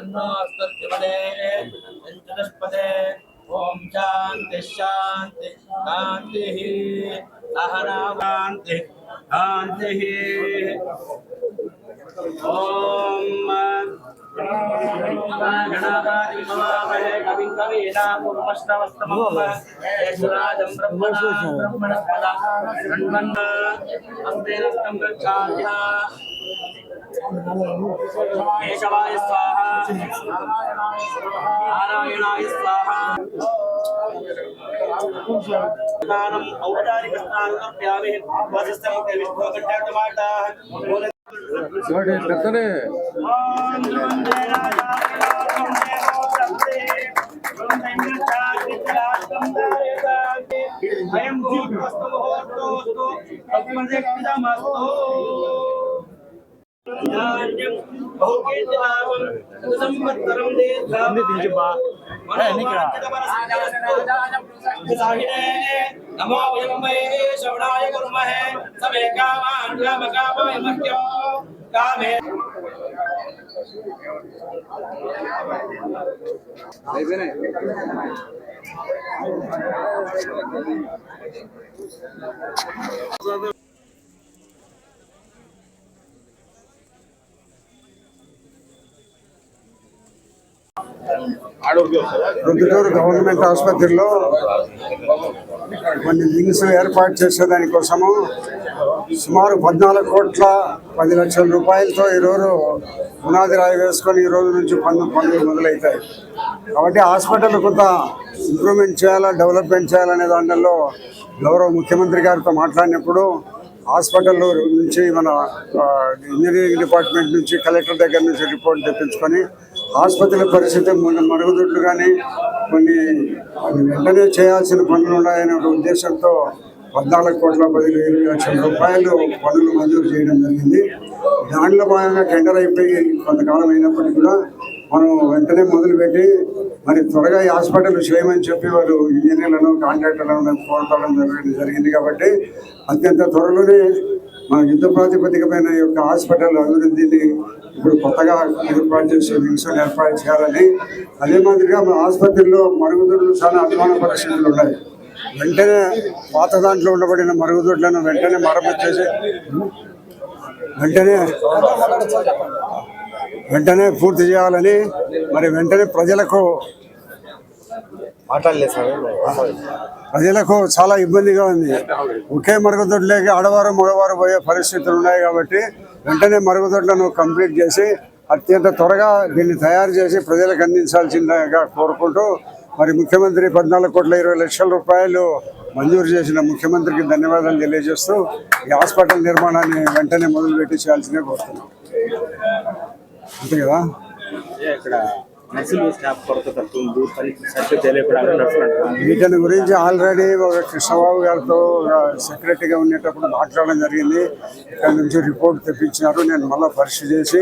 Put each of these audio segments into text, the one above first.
अन्नोऽस्तद्युमदे चतुष्पदे ॐ शान्ति शान्ति शान्तिः सहना शान्ति शान्तिः ॐ कविं कवीनामुपमश्रवस्तमम् येषुराजं ब्रह्मणा ब्रह्मणस्पदा शृण्वन् हस्तेनस्तं गच्छाम्यः केशवाय स्वाहा नारायणाय स्वाहा స్నానం ఔపచారిక స్నానం కర్యామి వసిష్టం విష్ణు కంఠమాట పెద్దనే अयं जीवस्तु होस्तु होस्तु अग्निमजक्तिदमस्तु नमो वयम्बे श्रवणाय कुर्महे। समे कामान् कामकामवैमह्यो कामे మహ్యం గవర్నమెంట్ ఆసుపత్రిలో కొన్ని లింగ్స్ ఏర్పాటు చేసే కోసము సుమారు పద్నాలుగు కోట్ల పది లక్షల రూపాయలతో ఈరోజు పునాది రాయి వేసుకొని ఈ రోజు నుంచి పన్ను పనులు మొదలవుతాయి. కాబట్టి హాస్పిటల్ కొంత ఇంప్రూవ్మెంట్ చేయాలా డెవలప్మెంట్ చేయాలనే దాంట్లో గౌరవ ముఖ్యమంత్రి గారితో మాట్లాడినప్పుడు హాస్పిటల్ నుంచి మన ఇంజనీరింగ్ డిపార్ట్మెంట్ నుంచి కలెక్టర్ దగ్గర నుంచి రిపోర్ట్ తెప్పించుకొని ఆసుపత్రి పరిస్థితి మరుగుదొడ్లు కానీ కొన్ని వెంటనే చేయాల్సిన పనులు ఉన్నాయనే ఒక ఉద్దేశంతో పద్నాలుగు కోట్ల పది ఇరవై లక్షల రూపాయలు పనులు మంజూరు చేయడం జరిగింది. దాంట్లో భాగంగా టెండర్ అయిపోయి కొంతకాలం అయినప్పటికీ కూడా మనం వెంటనే మొదలుపెట్టి మరి త్వరగా ఈ హాస్పిటల్ చేయమని చెప్పి వారు ఇంజనీర్లను కాంట్రాక్టర్లను కోరటం జరిగింది జరిగింది కాబట్టి అత్యంత త్వరలోనే మన యుద్ధ ప్రాతిపదికమైన యొక్క హాస్పిటల్ అభివృద్ధిని ఇప్పుడు కొత్తగా ఏర్పాటు చేసే వింగ్స్ ఏర్పాటు చేయాలని అదే మాదిరిగా మన ఆసుపత్రిలో మరుగుదొడ్లు చాలా అధ్వాన పరిస్థితులు ఉన్నాయి. వెంటనే పాత దాంట్లో ఉండబడిన మరుగుదొడ్లను వెంటనే మరమ్మతు చేసి వెంటనే వెంటనే పూర్తి చేయాలని మరి వెంటనే ప్రజలకు ప్రజలకు చాలా ఇబ్బందిగా ఉంది. ఒకే మరుగుదొడ్లేకి ఆడవారు మగవారు పోయే పరిస్థితులు ఉన్నాయి కాబట్టి వెంటనే మరుగుదొడ్లను కంప్లీట్ చేసి అత్యంత త్వరగా దీన్ని తయారు చేసి ప్రజలకు అందించాల్సిందిగా కోరుకుంటూ మరి ముఖ్యమంత్రి పద్నాలుగు కోట్ల ఇరవై లక్షల రూపాయలు మంజూరు చేసిన ముఖ్యమంత్రికి ధన్యవాదాలు తెలియజేస్తూ ఈ హాస్పిటల్ నిర్మాణాన్ని వెంటనే మొదలుపెట్టి చేయాల్సిందిగా కోరుతున్నాం. అంతే కదా? ఇక్కడ వీటిని గురించి ఆల్రెడీ ఒక కృష్ణబాబు గారితో సెక్రటరీగా ఉండేటప్పుడు మాట్లాడడం జరిగింది. ఇక్కడ నుంచి రిపోర్ట్ తెప్పించినారు. నేను మళ్ళీ పరిశీలి చేసి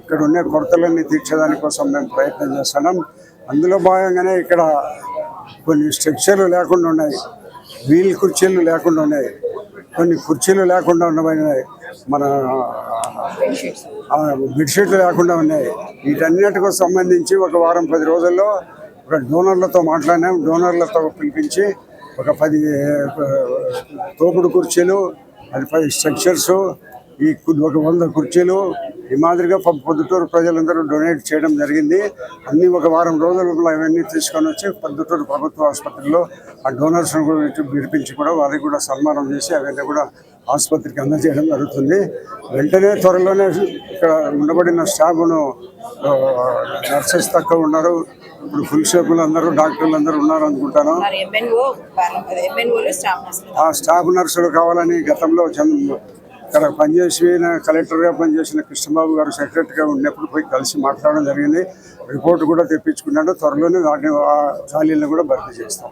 ఇక్కడ ఉండే కొరతలన్నీ తీర్చేదాని కోసం మేము ప్రయత్నం చేస్తున్నాం. అందులో భాగంగానే ఇక్కడ కొన్ని స్ట్రక్చర్లు లేకుండా ఉన్నాయి. వీల్ కుర్చీలు లేకుండా ఉన్నాయి. కొన్ని కుర్చీలు లేకుండా ఉండబోయినాయి మన బెడ్షీట్లు లేకుండా ఉన్నాయి. వీటన్నిటికి సంబంధించి ఒక వారం పది రోజుల్లో ఒక డోనర్లతో మాట్లాడినాం. డోనర్లతో పిలిపించి ఒక పది తోపుడు కుర్చీలు అది పది స్ట్రక్చర్స్ ఈ ఒక వంద కుర్చీలు ఈ మాదిరిగా పొద్దుటూరు ప్రజలందరూ డొనేట్ చేయడం జరిగింది. అన్ని ఒక వారం రోజుల లోపల అవన్నీ తీసుకొని వచ్చి పొద్దుటూరు ప్రభుత్వ ఆసుపత్రిలో ఆ డోనర్స్ గురించి పిలిపించి కూడా వారికి కూడా సన్మానం చేసి అవన్నీ కూడా ఆసుపత్రికి అందజేయడం జరుగుతుంది. వెంటనే త్వరలోనే ఇక్కడ ఉండబడిన స్టాఫ్ను నర్సెస్ తక్కువ ఉన్నారు. ఇప్పుడు ఫుల్ షేపులు అందరూ డాక్టర్లు అందరూ ఉన్నారు అనుకుంటాను. స్టాఫ్ నర్సులు. ఆ స్టాఫ్ నర్సులు కావాలని గతంలో ఇక్కడ పనిచేసిన కలెక్టర్గా పనిచేసిన కృష్ణబాబు గారు సెక్రటరీగా ఉన్నప్పుడు పోయి కలిసి మాట్లాడడం జరిగింది. రిపోర్ట్ కూడా తెప్పించుకున్నాడు. త్వరలోనే వాటిని ఆ ఖాళీలను కూడా భర్తీ చేస్తాం.